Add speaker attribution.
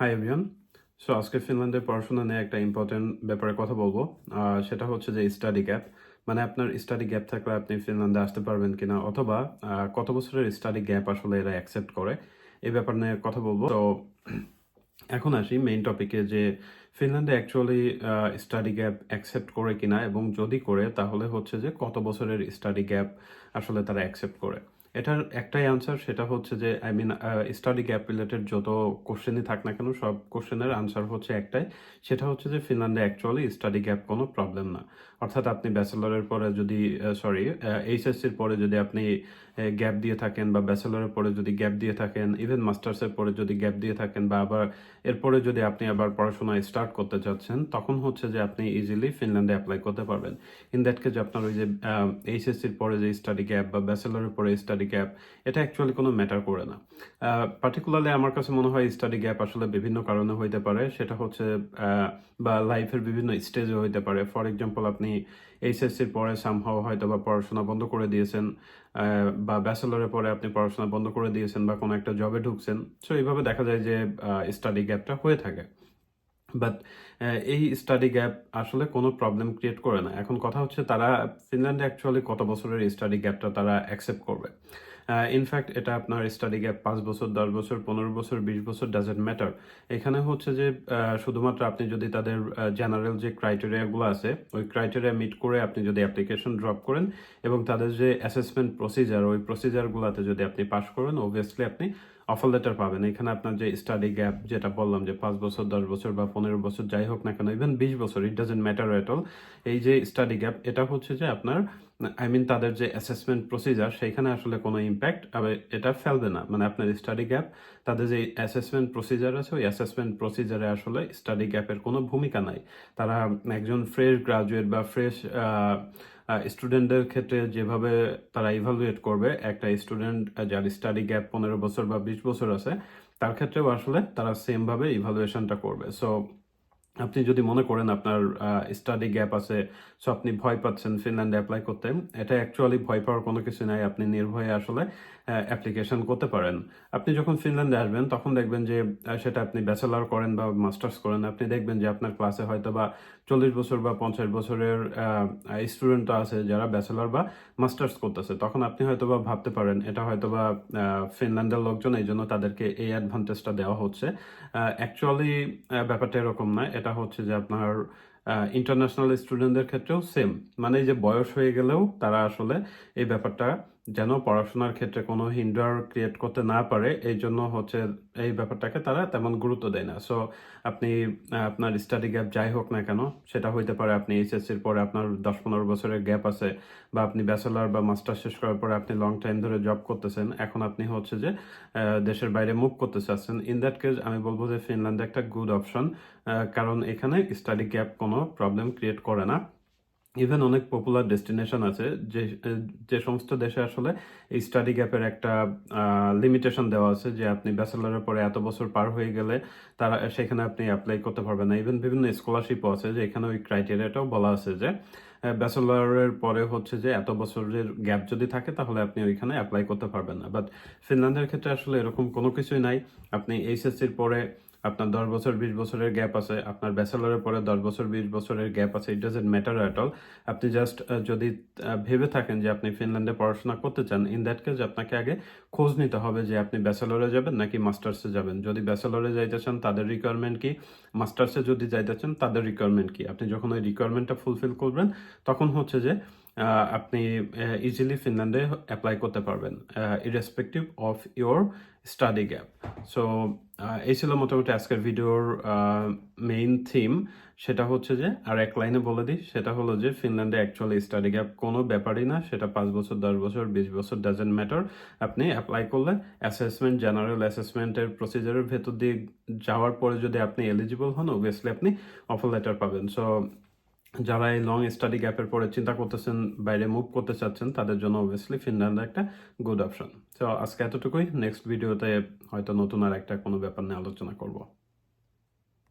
Speaker 1: Hi everyone so আজকে ফিনল্যান্ডের পড়াশোনা নিয়ে একটা ইম্পর্টেন্ট ব্যাপারে কথা বলব। সেটা হচ্ছে যে স্টাডি গ্যাপ মানে আপনার স্টাডি গ্যাপ থাকলে আপনি ফিনল্যান্ডে আসতে পারবেন কিনা, অথবা কত বছরের স্টাডি গ্যাপ আসলে এরা অ্যাকসেপ্ট করে, এই ব্যাপার নিয়ে কথা বলব। তো, এখন আসি মেইন টপিকে যে ফিনল্যান্ডে অ্যাকচুয়ালি স্টাডি গ্যাপ অ্যাকসেপ্ট করে কিনা, এবং যদি করে, তাহলে হচ্ছে যে কত বছরের স্টাডি গ্যাপ আসলে তারা অ্যাকসেপ্ট করে। এটার একটাই আনসার সেটা হচ্ছে যে I mean study gap related যত কোশ্চেনই থাক না কেন, সব কোশ্চেনের আনসার হচ্ছে একটাই। সেটা হচ্ছে যে ফিনল্যান্ডে অ্যাকচুয়ালি স্টাডি গ্যাপ কোনো প্রবলেম না। অর্থাৎ আপনি ব্যাচেলরের পরে যদি সরি এইচএসসির পরে যদি আপনি গ্যাপ দিয়ে থাকেন বা ব্যাচেলরের পরে যদি গ্যাপ দিয়ে থাকেন ইভেন মাস্টার্সের পরে যদি গ্যাপ দিয়ে থাকেন বা আবার এরপরে যদি আপনি আবার পড়াশোনা স্টার্ট করতে চাচ্ছেন তখন হচ্ছে যে আপনি ইজিলি ফিনল্যান্ডে অ্যাপ্লাই করতে পারবেন। ইন দ্যাট কেজ আপনার ওই যে এইচএসসির পরে যে স্টাডি গ্যাপ বা ব্যাচেলরের পরে স্টাডি গ্যাপ এটা অ্যাকচুয়ালি কোনো ম্যাটার করে না। পার্টিকুলারলি আমার কাছে মনে হয় স্টাডি গ্যাপ আসলে বিভিন্ন কারণে হইতে পারে। সেটা হচ্ছে বা লাইফের বিভিন্ন স্টেজে হইতে পারে। ফর এক্সাম্পল আপনি এইচএসসির পরে সামহাও হয়তো বা পড়াশোনা বন্ধ করে দিয়েছেন বা ব্যাচেলরের পরে আপনি পড়াশোনা বন্ধ করে দিয়েছেন বা কোনো একটা জবে ঢুকছেন। সো এইভাবে দেখা যায় যে স্টাডি গ্যাপটা হয়ে থাকে। বাট এই স্টাডি গ্যাপ আসলে কোনো প্রবলেম ক্রিয়েট করে না। এখন কথা হচ্ছে তারা ফিনল্যান্ডে অ্যাকচুয়ালি কত বছরের স্টাডি গ্যাপটা তারা অ্যাকসেপ্ট করবে। ইনফ্যাক্ট এটা আপনার স্টাডি গ্যাপ পাঁচ বছর, দশ বছর, পনেরো বছর, বিশ বছর ডাজেন্ট ম্যাটার এখানে হচ্ছে যে শুধুমাত্র আপনি যদি তাদের জেনারেল যে ক্রাইটেরিয়াগুলো আছে, ওই ক্রাইটেরিয়া মিট করে আপনি যদি অ্যাপ্লিকেশন ড্রপ করেন এবং তাদের যে অ্যাসেসমেন্ট প্রসিজার ওই প্রসিজারগুলোতে যদি আপনি পাস করেন অবভিয়াসলি আপনি অফার লেটার পাবেন। এখানে আপনার যে স্টাডি গ্যাপ যেটা বললাম যে পাঁচ বছর, দশ বছর বা পনেরো বছর যাই হোক না কেন ইভেন বিশ বছর it doesn't matter at all এই যে স্টাডি গ্যাপ এটা হচ্ছে যে আপনার আই মিন তাদের যে অ্যাসেসমেন্ট প্রসিজার সেইখানে আসলে কোনো ইম্প্যাক্ট এটা ফেলবে না। মানে আপনার স্টাডি গ্যাপ তাদের যে অ্যাসেসমেন্ট প্রসিজার আছে, ওই অ্যাসেসমেন্ট প্রসিজারে আসলে স্টাডি গ্যাপের কোনো ভূমিকা নাই। তারা একজন ফ্রেশ গ্রাজুয়েট বা ফ্রেশ স্টুডেন্টদের ক্ষেত্রে যেভাবে তারা ইভালুয়েট করবে, একটা স্টুডেন্ট যার স্টাডি গ্যাপ পনেরো বছর বা বিশ বছর আছে, তার ক্ষেত্রেও আসলে তারা সেমভাবে ইভালুয়েশনটা করবে। সো আপনি যদি মনে করেন আপনার স্টাডি গ্যাপ আছে সো আপনি ভয় পাচ্ছেন ফিনল্যান্ডে অ্যাপ্লাই করতে, এটা অ্যাকচুয়ালি ভয় পাওয়ার কোনো কিছু নাই, আপনি নির্ভয়ে আসলে অ্যাপ্লিকেশন করতে পারেন। আপনি যখন ফিনল্যান্ডে আসবেন, তখন দেখবেন যে সেটা আপনি ব্যাচেলার করেন বা মাস্টার্স করেন, আপনি দেখবেন যে আপনার ক্লাসে হয়তো বা চল্লিশ বছর বা পঞ্চাশ বছরের স্টুডেন্ট আছে যারা ব্যাচেলার বা মাস্টার্স করতেছে। তখন আপনি হয়তো বা ভাবতে পারেন, এটা হয়তো বা ফিনল্যান্ডের লোকজন এই জন্য তাদেরকে এই অ্যাডভান্টেজটা দেওয়া হচ্ছে। অ্যাকচুয়ালি ব্যাপারটা এরকম না এটা হচ্ছে যে আপনার ইন্টারন্যাশনাল স্টুডেন্টদের ক্ষেত্রেও সেম মানে যে বয়স হয়ে গেলেও তারা আসলে এই ব্যাপারটা যেন পড়াশোনার ক্ষেত্রে কোনো হিন্ডার ক্রিয়েট করতে না পারে, এই জন্য হচ্ছে এই ব্যাপারটাকে তারা তেমন গুরুত্ব দেয় না। সো আপনি আপনার স্টাডি গ্যাপ যাই হোক না কেন, সেটা হইতে পারে আপনি এইচএসসির পরে আপনার দশ পনেরো বছরের গ্যাপ আছে, বা আপনি ব্যাচেলার বা মাস্টার শেষ করার পরে আপনি লং টাইম ধরে জব করতেছেন, এখন আপনি হচ্ছে যে দেশের বাইরে মুভ করতে চাচ্ছেন ইন দ্যাট কেস আমি বলব যে ফিনল্যান্ড একটা গুড অপশন কারণ এখানে স্টাডি গ্যাপ কোনো প্রবলেম ক্রিয়েট করে না। ইভেন অনেক পপুলার ডেস্টিনেশন আছে, যে যে সমস্ত দেশে আসলে এই স্টাডি গ্যাপের একটা লিমিটেশন দেওয়া আছে যে আপনি ব্যাচেলারের পরে এত বছর পার হয়ে গেলে তারা, সেখানে আপনি অ্যাপ্লাই করতে পারবেন না। ইভেন বিভিন্ন স্কলারশিপও আছে যে এখানে ওই ক্রাইটেরিয়াটাও বলা আছে যে ব্যাচেলারের পরে হচ্ছে যে এত বছরের গ্যাপ যদি থাকে তাহলে আপনি ওইখানে অ্যাপ্লাই করতে পারবেন না। বাট ফিনল্যান্ডের ক্ষেত্রে আসলে এরকম কোনো কিছুই নাই। আপনি এইচএসসির পরে আপনার দশ বছর, বিশ বছরের গ্যাপ আছে, আপনার ব্যাচেলরের পরে দশ বছর, বিশ বছরের গ্যাপ আছে it doesn't matter at all আপনি জাস্ট যদি ভেবে থাকেন যে আপনি ফিনল্যান্ডে পড়াশোনা করতে চান ইন দ্যাট কেস আপনাকে আগে খোঁজ নিতে হবে যে আপনি ব্যাচেলরে যাবেন নাকি মাস্টার্সে যাবেন। যদি ব্যাচেলরে যাইতে চান, তাদের রিকোয়ারমেন্ট কি? মাস্টার্সে যদি যাইতে চান, তাদের রিকোয়ারমেন্ট কি? আপনি যখন ওই রিকোয়ারমেন্টটা ফুলফিল করবেন, তখন হচ্ছে যে আপনি ইজিলি ফিনল্যান্ডে অ্যাপ্লাই করতে পারবেন irrespective of your study gap so এই ছিল মোটামুটি আজকের ভিডিওর মেইন থিম সেটা হচ্ছে যে, আর এক লাইনে বলে দিই, সেটা হলো যে ফিনল্যান্ডে অ্যাকচুয়ালি স্টাডি গ্যাপ কোনো ব্যাপারই না, সেটা পাঁচ বছর, দশ বছর, বিশ বছর ডাজেন্ট ম্যাটার আপনি অ্যাপ্লাই করলে অ্যাসেসমেন্ট জেনারেল অ্যাসেসমেন্টের প্রসিজারের ভেতর দিয়ে যাওয়ার পরে যদি আপনি এলিজিবল হন অবভিয়াসলি আপনি অফার লেটার পাবেন। সো যারা এই লং স্টাডি গ্যাপের পরে চিন্তা করতেছেন, বাইরে মুভ করতে চাচ্ছেন, তাদের জন্য অবভিয়াসলি ফিনল্যান্ড একটা গুড অপশন তো আজকে এতটুকুই। নেক্সট ভিডিওতে হয়তো নতুন আর একটা কোনো ব্যাপার নিয়ে আলোচনা করব।